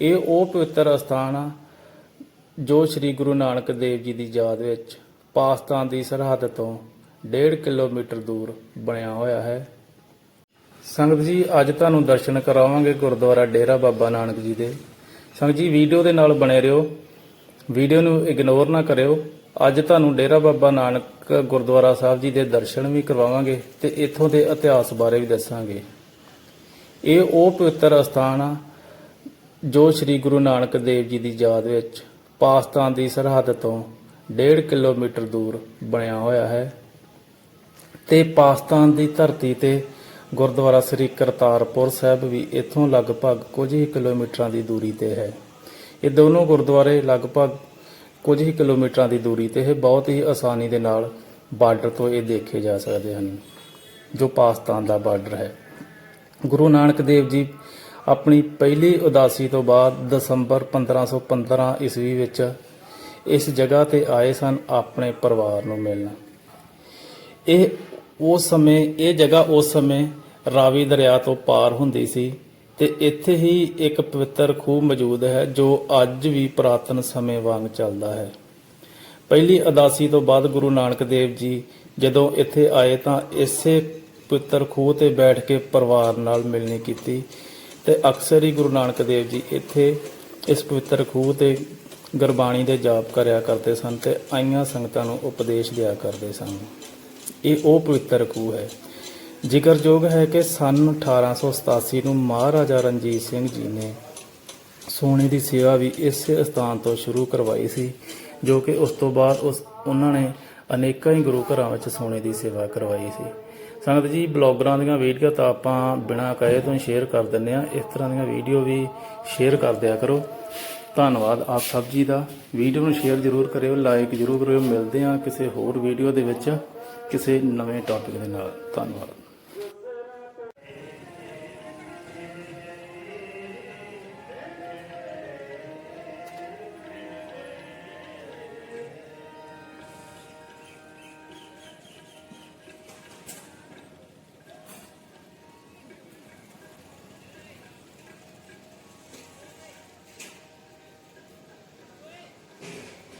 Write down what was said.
ਇਹ ਉਹ ਪਵਿੱਤਰ ਅਸਥਾਨ ਆ ਜੋ ਸ੍ਰੀ ਗੁਰੂ ਨਾਨਕ ਦੇਵ ਜੀ ਦੀ ਯਾਦ ਵਿੱਚ ਪਾਕਿਸਤਾਨ ਦੀ ਸਰਹੱਦ ਤੋਂ 1.5 ਕਿਲੋਮੀਟਰ ਦੂਰ ਬਣਿਆ ਹੋਇਆ ਹੈ। ਸੰਗਤ ਜੀ, ਅੱਜ ਤੁਹਾਨੂੰ ਦਰਸ਼ਨ ਕਰਾਵਾਂਗੇ ਗੁਰਦੁਆਰਾ ਡੇਰਾ ਬਾਬਾ ਨਾਨਕ ਜੀ ਦੇ। ਸੰਗਤ ਜੀ, ਵੀਡੀਓ ਦੇ ਨਾਲ ਬਣੇ ਰਹੋ। ਵੀਡੀਓ ਨੂੰ ਇਗਨੋਰ ਨਾ ਕਰਿਓ। ਅੱਜ ਤੁਹਾਨੂੰ ਡੇਰਾ ਬਾਬਾ ਨਾਨਕ ਗੁਰਦੁਆਰਾ ਸਾਹਿਬ ਜੀ ਦੇ ਦਰਸ਼ਨ ਵੀ ਕਰਵਾਵਾਂਗੇ ਤੇ ਇੱਥੋਂ ਦੇ ਇਤਿਹਾਸ ਬਾਰੇ ਵੀ ਦੱਸਾਂਗੇ। ਇਹ ਉਹ ਪਵਿੱਤਰ ਅਸਥਾਨ ਆ ਜੋ ਸ੍ਰੀ ਗੁਰੂ ਨਾਨਕ ਦੇਵ ਜੀ ਦੀ ਯਾਦ ਵਿੱਚ ਪਾਕਿਸਤਾਨ ਦੀ ਸਰਹੱਦ ਤੋਂ 1.5 ਕਿਲੋਮੀਟਰ ਦੂਰ ਬਣਿਆ ਹੋਇਆ ਹੈ ਤੇ ਪਾਕਿਸਤਾਨ ਦੀ ਧਰਤੀ ਤੇ ਗੁਰਦੁਆਰਾ ਸ੍ਰੀ ਕਰਤਾਰਪੁਰ ਸਾਹਿਬ ਵੀ ਇੱਥੋਂ ਲਗਭਗ ਕੁਝ ਹੀ ਕਿਲੋਮੀਟਰਾਂ ਦੀ ਦੂਰੀ ਤੇ ਹੈ। ਇਹ ਦੋਨੋਂ ਗੁਰਦੁਆਰੇ ਲਗਭਗ ਕੁਝ ਹੀ ਕਿਲੋਮੀਟਰਾਂ ਦੀ ਦੂਰੀ ਤੇ ਹੈ। ਬਹੁਤ ਹੀ ਆਸਾਨੀ ਦੇ ਨਾਲ ਬਾਰਡਰ ਤੋਂ ਇਹ ਦੇਖੇ ਜਾ ਸਕਦੇ ਹਨ, ਜੋ ਪਾਕਿਸਤਾਨ ਦਾ ਬਾਰਡਰ ਹੈ। ਗੁਰੂ ਨਾਨਕ ਦੇਵ ਜੀ ਆਪਣੀ ਪਹਿਲੀ ਉਦਾਸੀ ਤੋਂ ਬਾਅਦ ਦਸੰਬਰ 1515 ਈਸਵੀ ਵਿੱਚ ਇਸ ਜਗ੍ਹਾ ਤੇ ਆਏ ਸਨ ਆਪਣੇ ਪਰਿਵਾਰ ਨੂੰ ਮਿਲਣ। ਇਹ ਉਸ ਸਮੇਂ, ਇਹ ਜਗ੍ਹਾ ਉਸ ਸਮੇਂ ਰਾਵੀ ਦਰਿਆ ਤੋਂ ਪਾਰ ਹੁੰਦੀ ਸੀ ਤੇ ਇੱਥੇ ਹੀ ਇੱਕ ਪਵਿੱਤਰ ਖੂਹ ਮੌਜੂਦ ਹੈ ਜੋ ਅੱਜ ਵੀ ਪੁਰਾਤਨ ਸਮੇਂ ਵਾਂਗ ਚੱਲਦਾ ਹੈ। ਪਹਿਲੀ ਉਦਾਸੀ ਤੋਂ ਬਾਅਦ ਗੁਰੂ ਨਾਨਕ ਦੇਵ ਜੀ ਜਦੋਂ ਇੱਥੇ ਆਏ ਤਾਂ ਇਸੇ ਪਵਿੱਤਰ ਖੂਹ ਤੇ ਬੈਠ ਕੇ ਪਰਿਵਾਰ ਨਾਲ ਮਿਲਣੀ ਕੀਤੀ ਤੇ ਅਕਸਰ ਹੀ ਗੁਰੂ ਨਾਨਕ ਦੇਵ ਜੀ ਇੱਥੇ ਇਸ ਪਵਿੱਤਰ ਖੂਹ ਤੇ ਗੁਰਬਾਣੀ ਦੇ ਜਾਪ ਕਰਿਆ ਕਰਦੇ ਸਨ ਤੇ ਆਈਆਂ ਸੰਗਤਾਂ ਨੂੰ ਉਪਦੇਸ਼ ਦਿਆ ਕਰਦੇ ਸਨ। ਇਹ ਉਹ ਪਵਿੱਤਰ ਖੂਹ ਹੈ। ਜ਼ਿਕਰਯੋਗ ਹੈ ਕਿ ਸਨ 1887 ਨੂੰ ਮਹਾਰਾਜਾ ਰਣਜੀਤ ਸਿੰਘ ਜੀ ਨੇ ਸੋਨੇ ਦੀ ਸੇਵਾ ਵੀ ਇਸੇ ਸਥਾਨ ਤੋਂ ਸ਼ੁਰੂ ਕਰਵਾਈ ਸੀ, ਜੋ ਕਿ ਉਸ ਤੋਂ ਬਾਅਦ ਉਸ, ਉਹਨਾਂ ਨੇ ਅਨੇਕਾਂ ਹੀ ਗੁਰੂ ਘਰਾਂ ਵਿੱਚ ਸੋਨੇ ਦੀ ਸੇਵਾ ਕਰਵਾਈ ਸੀ। ਸੰਗਤ ਜੀ, ਬਲੌਗਰਾਂ ਦੀਆਂ ਵੀਡੀਓ ਤਾਂ ਆਪਾਂ ਬਿਨਾਂ ਕਹੇ ਤੋਂ ਸ਼ੇਅਰ ਕਰ ਦਿੰਨੇ ਆ ਇਸ ਤਰ੍ਹਾਂ ਦੀਆਂ ਵੀਡੀਓ ਵੀ ਸ਼ੇਅਰ ਕਰ ਦਿਆ ਕਰੋ। ਧੰਨਵਾਦ ਆਪ ਸਭ ਜੀ ਦਾ। ਵੀਡੀਓ ਨੂੰ ਸ਼ੇਅਰ ਜ਼ਰੂਰ ਕਰਿਓ ਲਾਈਕ ਜ਼ਰੂਰ ਕਰਿਓ। ਮਿਲਦੇ ਆ ਕਿਸੇ ਹੋਰ ਵੀਡੀਓ ਦੇ ਵਿੱਚ ਕਿਸੇ ਨਵੇਂ ਟੌਪਿਕ ਦੇ ਨਾਲ। ਧੰਨਵਾਦ।